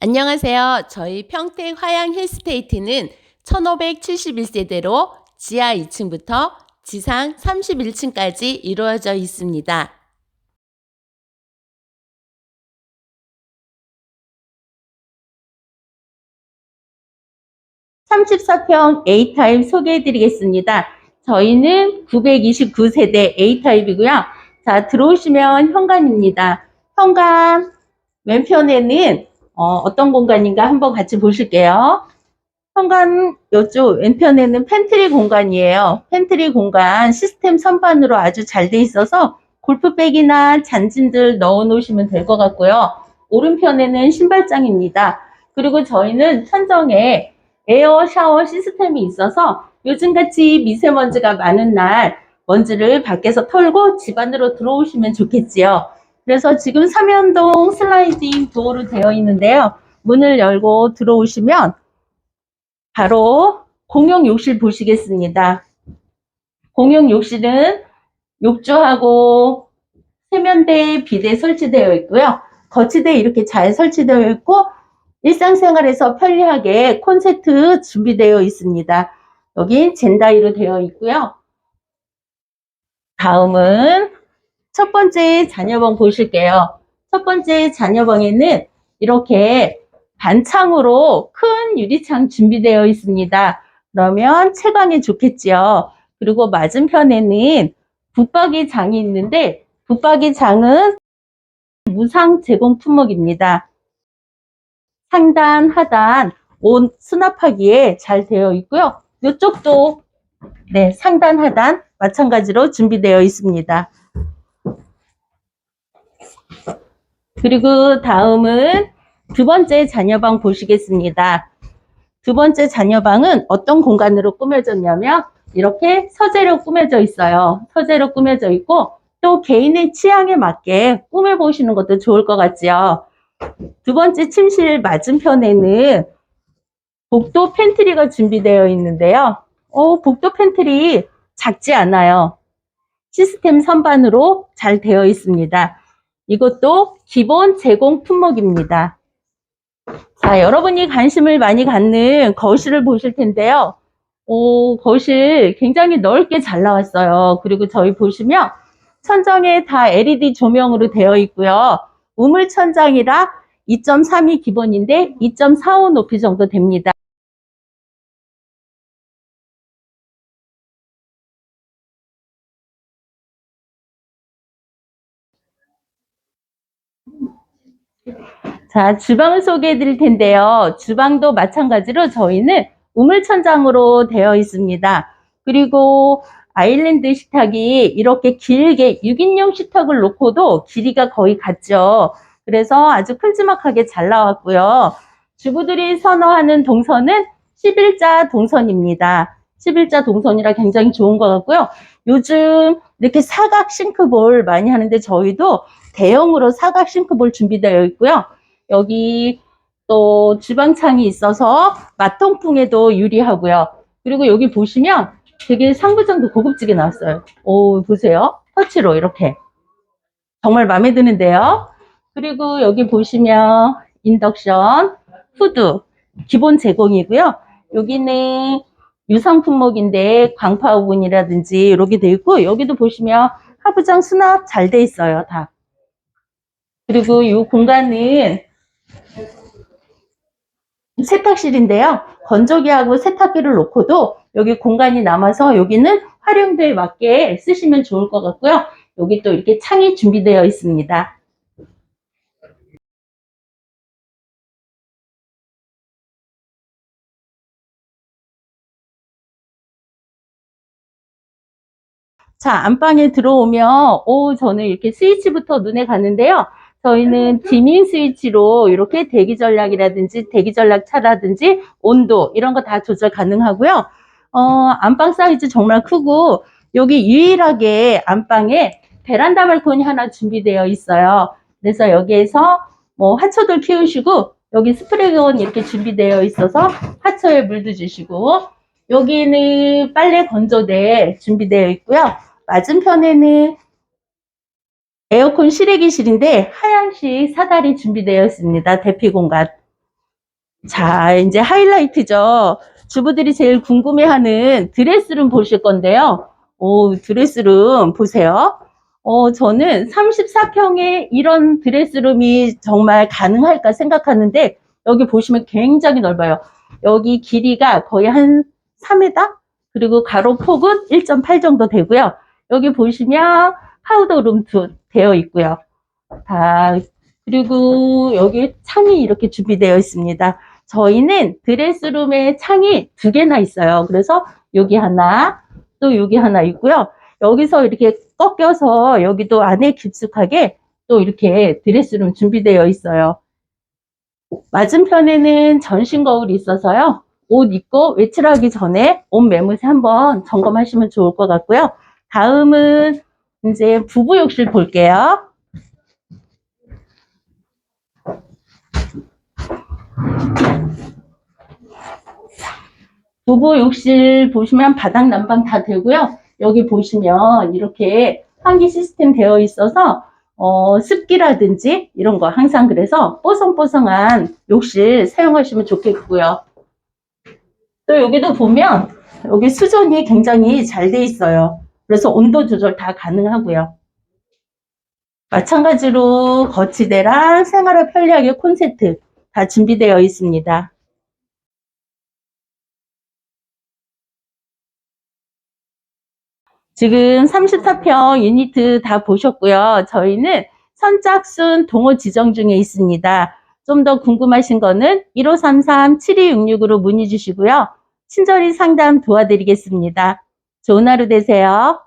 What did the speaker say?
안녕하세요. 저희 평택 화양 힐스테이트는 1571세대로 지하 2층부터 지상 31층까지 이루어져 있습니다. 34평 A타입 소개해 드리겠습니다. 저희는 929세대 A타입이고요. 자, 들어오시면 현관입니다. 현관 왼편에는 어, 떤 공간인가 한번 같이 보실게요. 현관 이쪽 왼편에는 팬트리 공간이에요. 팬트리 공간 시스템 선반으로 아주 잘 돼 있어서 골프백이나 잔진들 넣어 놓으시면 될 것 같고요. 오른편에는 신발장입니다. 그리고 저희는 천정에 에어 샤워 시스템이 있어서 요즘같이 미세먼지가 많은 날 먼지를 밖에서 털고 집 안으로 들어오시면 좋겠지요. 그래서 지금 삼연동 슬라이딩 도어로 되어 있는데요. 문을 열고 들어오시면 바로 공용 욕실 보시겠습니다. 공용 욕실은 욕조하고 세면대, 비대 설치되어 있고요. 거치대 이렇게 잘 설치되어 있고 일상생활에서 편리하게 콘센트 준비되어 있습니다. 여기 젠다이로 되어 있고요. 다음은 첫 번째 자녀방 보실게요. 첫 번째 자녀방에는 이렇게 반창으로 큰 유리창 준비되어 있습니다. 그러면 채광이 좋겠지요. 그리고 맞은편에는 붙박이 장이 있는데 붙박이 장은 무상 제공 품목입니다. 상단, 하단, 온 수납하기에 잘 되어 있고요. 이쪽도 네, 상단, 하단 마찬가지로 준비되어 있습니다. 그리고 다음은 두 번째 자녀방 보시겠습니다. 두 번째 자녀방은 어떤 공간으로 꾸며졌냐면 이렇게 서재로 꾸며져 있어요. 서재로 꾸며져 있고 또 개인의 취향에 맞게 꾸며보시는 것도 좋을 것 같지요. 두 번째 침실 맞은편에는 복도 팬트리가 준비되어 있는데요. 어, 복도 팬트리 작지 않아요. 시스템 선반으로 잘 되어 있습니다. 이것도 기본 제공 품목입니다. 자, 여러분이 관심을 많이 갖는 거실을 보실 텐데요. 오, 거실 굉장히 넓게 잘 나왔어요. 그리고 저희 보시면 천정에 다 LED 조명으로 되어 있고요. 우물 천장이라 2.3이 기본인데 2.45 높이 정도 됩니다. 자, 주방을 소개해 드릴 텐데요. 주방도 마찬가지로 저희는 우물천장으로 되어 있습니다. 그리고 아일랜드 식탁이 이렇게 길게 6인용 식탁을 놓고도 길이가 거의 같죠. 그래서 아주 큼지막하게 잘 나왔고요. 주부들이 선호하는 동선은 11자 동선입니다. 11자 동선이라 굉장히 좋은 것 같고요. 요즘 이렇게 사각 싱크볼 많이 하는데 저희도 대형으로 사각 싱크볼 준비되어 있고요. 여기 또 주방창이 있어서 맛통풍에도 유리하고요. 그리고 여기 보시면 되게 상부장도 고급지게 나왔어요. 오, 보세요. 터치로 이렇게. 정말 마음에 드는데요. 그리고 여기 보시면 인덕션, 후드 기본 제공이고요. 여기는 유상 품목인데 광파 오븐이라든지 이렇게 돼 있고 여기도 보시면 하부장 수납 잘 돼 있어요. 다. 그리고 이 공간은 세탁실인데요. 건조기하고 세탁기를 놓고도 여기 공간이 남아서 여기는 활용도에 맞게 쓰시면 좋을 것 같고요. 여기 또 이렇게 창이 준비되어 있습니다. 자, 안방에 들어오면, 오, 저는 이렇게 스위치부터 눈에 가는데요. 저희는 디밍 스위치로 이렇게 대기 전략이라든지 대기 전략 차라든지 온도 이런 거 다 조절 가능하고요. 어, 안방 사이즈 정말 크고 여기 유일하게 안방에 베란다 발코니 하나 준비되어 있어요. 그래서 여기에서 뭐 하초들 키우시고 여기 스프레이건 이렇게 준비되어 있어서 하초에 물도 주시고 여기는 빨래 건조대 준비되어 있고요. 맞은편에는 에어컨 실외기실인데 하얀식 사다리 준비되어 있습니다. 대피 공간. 자, 이제 하이라이트죠. 주부들이 제일 궁금해하는 드레스룸 보실 건데요. 오, 드레스룸 보세요. 어, 저는 34평에 이런 드레스룸이 정말 가능할까 생각하는데, 여기 보시면 굉장히 넓어요. 여기 길이가 거의 한 3m? 그리고 가로 폭은 1.8 정도 되고요. 여기 보시면 파우더룸도 되어 있고요. 다, 그리고 여기 창이 이렇게 준비되어 있습니다. 저희는 드레스룸에 창이 두 개나 있어요. 그래서 여기 하나, 또 여기 하나 있고요. 여기서 이렇게 꺾여서 여기도 안에 깊숙하게 또 이렇게 드레스룸 준비되어 있어요. 맞은편에는 전신 거울이 있어서요. 옷 입고 외출하기 전에 옷 매무새 한번 점검하시면 좋을 것 같고요. 다음은 이제 부부 욕실 볼게요. 부부 욕실 보시면 바닥 난방 다 되고요. 여기 보시면 이렇게 환기 시스템 되어 있어서 어, 습기라든지 이런 거 항상 그래서 뽀송뽀송한 욕실 사용하시면 좋겠고요. 또 여기도 보면 여기 수전이 굉장히 잘 돼 있어요. 그래서 온도 조절 다 가능하고요. 마찬가지로 거치대랑 생활을 편리하게 콘센트 다 준비되어 있습니다. 지금 34평 유니트 다 보셨고요. 저희는 선착순 동호 지정 중에 있습니다. 좀 더 궁금하신 거는 1533-7266으로 문의 주시고요. 친절히 상담 도와드리겠습니다. 좋은 하루 되세요.